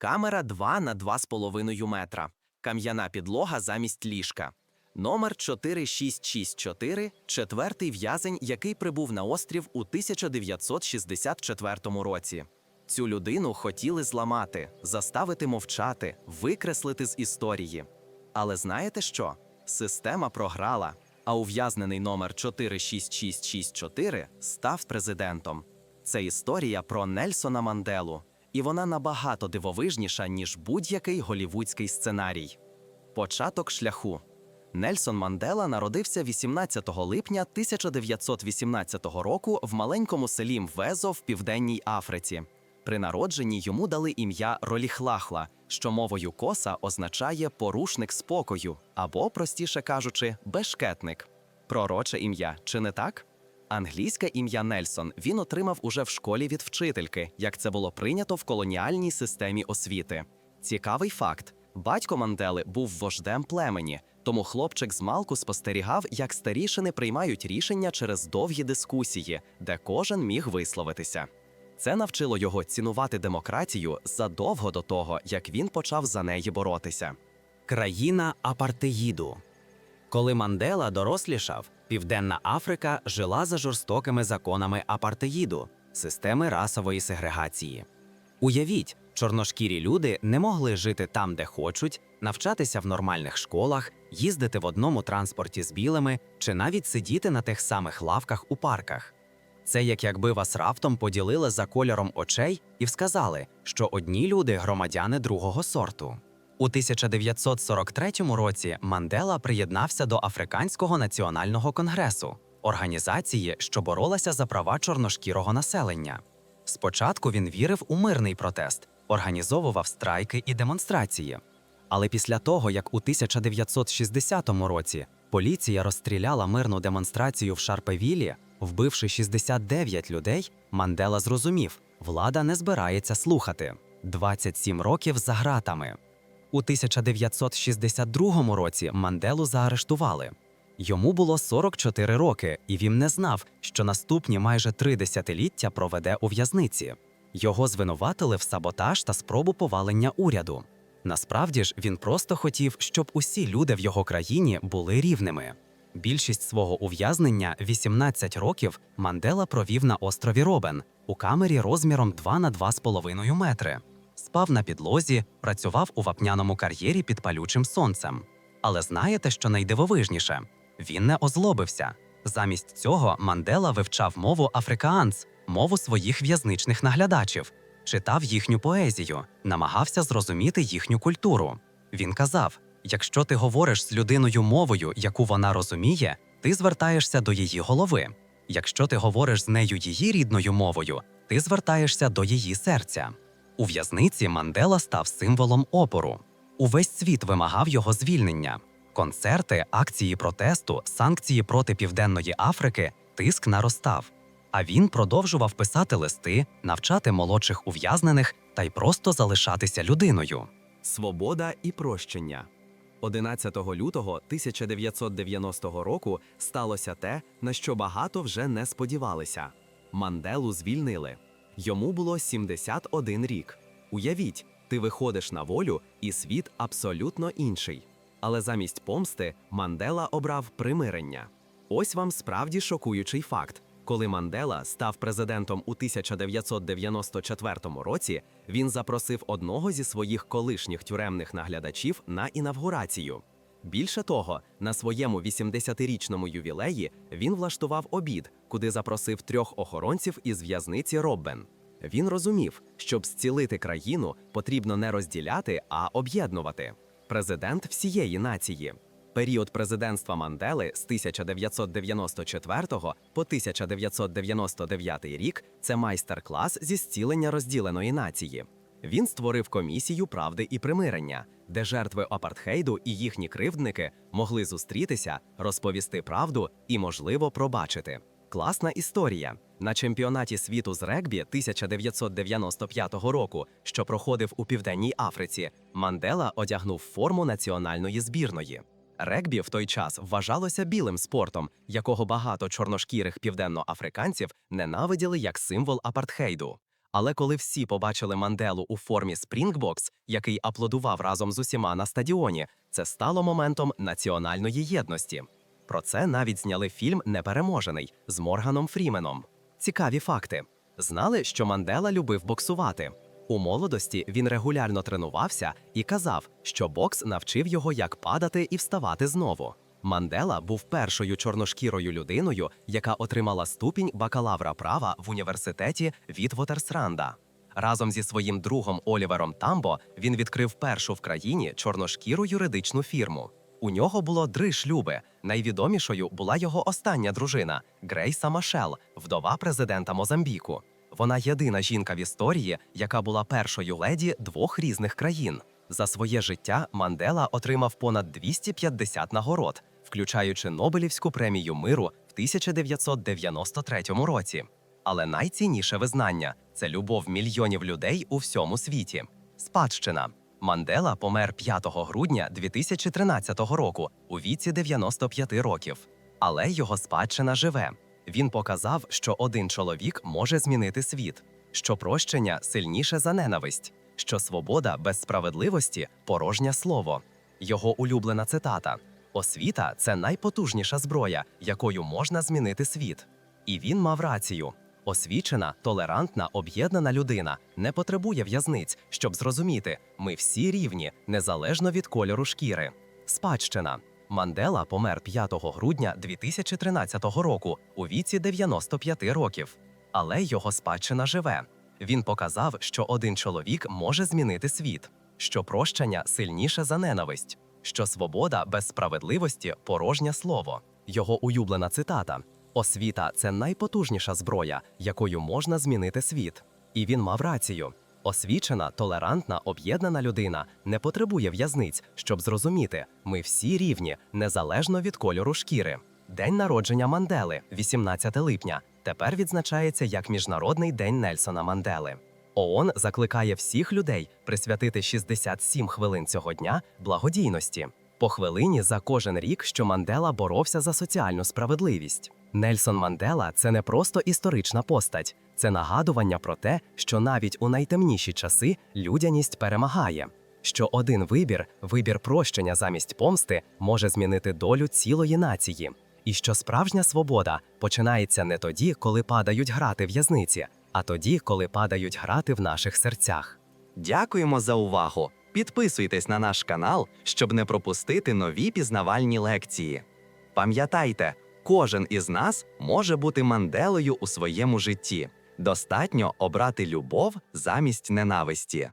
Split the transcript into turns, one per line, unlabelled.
камера 2 на 2,5 метра, кам'яна підлога замість ліжка. Номер 4664 – четвертий в'язень, який прибув на острів у 1964 році. Цю людину хотіли зламати, заставити мовчати, викреслити з історії. Але знаєте що? Система програла, а ув'язнений номер 46664 став президентом. Це історія про Нельсона Манделу, і вона набагато дивовижніша, ніж будь-який голівудський сценарій. Початок шляху. Нельсон Мандела народився 18 липня 1918 року в маленькому селі Мвезо в Південній Африці. При народженні йому дали ім'я Роліхлахла, що мовою коса означає порушник спокою або, простіше кажучи, бешкетник. Пророче ім'я, чи не так? Англійське ім'я Нельсон він отримав уже в школі від вчительки, як це було прийнято в колоніальній системі освіти. Цікавий факт: батько Мандели був вождем племені, тому хлопчик з малку спостерігав, як старішини приймають рішення через довгі дискусії, де кожен міг висловитися. Це навчило його цінувати демократію задовго до того, як він почав за неї боротися.
Країна апартеїду. Коли Мандела дорослішав, Південна Африка жила за жорстокими законами апартеїду, системи расової сегрегації. Уявіть, чорношкірі люди не могли жити там, де хочуть, навчатися в нормальних школах, їздити в одному транспорті з білими чи навіть сидіти на тих самих лавках у парках. Це як якби вас раптом поділили за кольором очей і сказали, що одні люди громадяни другого сорту. У 1943 році Мандела приєднався до Африканського національного конгресу, організації, що боролася за права чорношкірого населення. Спочатку він вірив у мирний протест, організовував страйки і демонстрації. Але після того, як у 1960 році поліція розстріляла мирну демонстрацію в Шарпевілі, вбивши 69 людей, Мандела зрозумів, влада не збирається слухати 27 років за ґратами. У 1962 році Манделу заарештували. Йому було 44 роки, і він не знав, що наступні майже три десятиліття проведе у в'язниці. Його звинуватили в саботаж та спробу повалення уряду. Насправді ж він просто хотів, щоб усі люди в його країні були рівними. Більшість свого ув'язнення 18 років Мандела провів на острові Робен у камері розміром 2 на 2,5 метри. Спав на підлозі, працював у вапняному кар'єрі під палючим сонцем. Але знаєте, що найдивовижніше? Він не озлобився. Замість цього Мандела вивчав мову африкаанс, мову своїх в'язничних наглядачів, читав їхню поезію, намагався зрозуміти їхню культуру. Він казав: якщо ти говориш з людиною мовою, яку вона розуміє, ти звертаєшся до її голови. Якщо ти говориш з нею її рідною мовою, ти звертаєшся до її серця. У в'язниці Мандела став символом опору. Увесь світ вимагав його звільнення. Концерти, акції протесту, санкції проти Південної Африки, тиск наростав. А він продовжував писати листи, навчати молодших ув'язнених та й просто залишатися людиною.
Свобода і прощення. 11 лютого 1990 року сталося те, на що багато вже не сподівалися. Манделу звільнили. Йому було 71 рік. Уявіть, ти виходиш на волю, і світ абсолютно інший. Але замість помсти Мандела обрав примирення. Ось вам справді шокуючий факт. Коли Мандела став президентом у 1994 році, він запросив одного зі своїх колишніх тюремних наглядачів на інавгурацію. Більше того, на своєму 80-річному ювілеї він влаштував обід, куди запросив трьох охоронців із в'язниці Роббен. Він розумів, щоб зцілити країну, потрібно не розділяти, а об'єднувати. Президент всієї нації. Період президентства Мандели з 1994 по 1999 рік це майстер-клас зі зцілення розділеної нації. Він створив комісію правди і примирення, де жертви апартхейду і їхні кривдники могли зустрітися, розповісти правду і, можливо, пробачити. Класна історія. На чемпіонаті світу з регбі 1995 року, що проходив у Південній Африці, Мандела одягнув форму національної збірної. Регбі в той час вважалося білим спортом, якого багато чорношкірих південноафриканців ненавиділи як символ апартхейду. Але коли всі побачили Манделу у формі Спрінгбокс, який аплодував разом з усіма на стадіоні, це стало моментом національної єдності. Про це навіть зняли фільм Непереможений з Морганом Фріменом. Цікаві факти: знали, що Мандела любив боксувати. У молодості він регулярно тренувався і казав, що бокс навчив його як падати і вставати знову. Мандела був першою чорношкірою людиною, яка отримала ступінь бакалавра права в університеті Вітвотерсранда. Разом зі своїм другом Олівером Тамбо він відкрив першу в країні чорношкіру юридичну фірму. У нього було три шлюби. Найвідомішою була його остання дружина Грейса Машел, вдова президента Мозамбіку. Вона єдина жінка в історії, яка була першою леді двох різних країн. За своє життя Мандела отримав понад 250 нагород, включаючи Нобелівську премію миру в 1993 році. Але найцінніше визнання це любов мільйонів людей у всьому світі. Спадщина. Мандела помер 5 грудня 2013 року у віці 95 років. Але його спадщина живе. Він показав, що один чоловік може змінити світ, що прощення сильніше за ненависть, що свобода без справедливості порожнє слово. Його улюблена цитата: Освіта це найпотужніша зброя, якою можна змінити світ. І він мав рацію. Освічена, толерантна, об'єднана людина не потребує в'язниць, щоб зрозуміти, ми всі рівні, незалежно від кольору шкіри. Спадщина. Мандела помер 5 грудня 2013 року у віці 95 років. Але його спадщина живе. Він показав, що один чоловік може змінити світ, що прощення сильніше за ненависть, що свобода без справедливості порожнє слово. Його улюблена цитата: Освіта це найпотужніша зброя, якою можна змінити світ. І він мав рацію. Освічена, толерантна, об'єднана людина не потребує в'язниць, щоб зрозуміти, ми всі рівні, незалежно від кольору шкіри. День народження Мандели, 18 липня, тепер відзначається як Міжнародний день Нельсона Мандели. ООН закликає всіх людей присвятити 67 хвилин цього дня благодійності. По хвилині за кожен рік, що Мандела боровся за соціальну справедливість. Нельсон Мандела це не просто історична постать, це нагадування про те, що навіть у найтемніші часи людяність перемагає, що один вибір, вибір прощення замість помсти, може змінити долю цілої нації, і що справжня свобода починається не тоді, коли падають грати в'язниці, а тоді, коли падають грати в наших серцях.
Дякуємо за увагу. Підписуйтесь на наш канал, щоб не пропустити нові пізнавальні лекції. Пам'ятайте, кожен із нас може бути манделою у своєму житті. Достатньо обрати любов замість ненависті.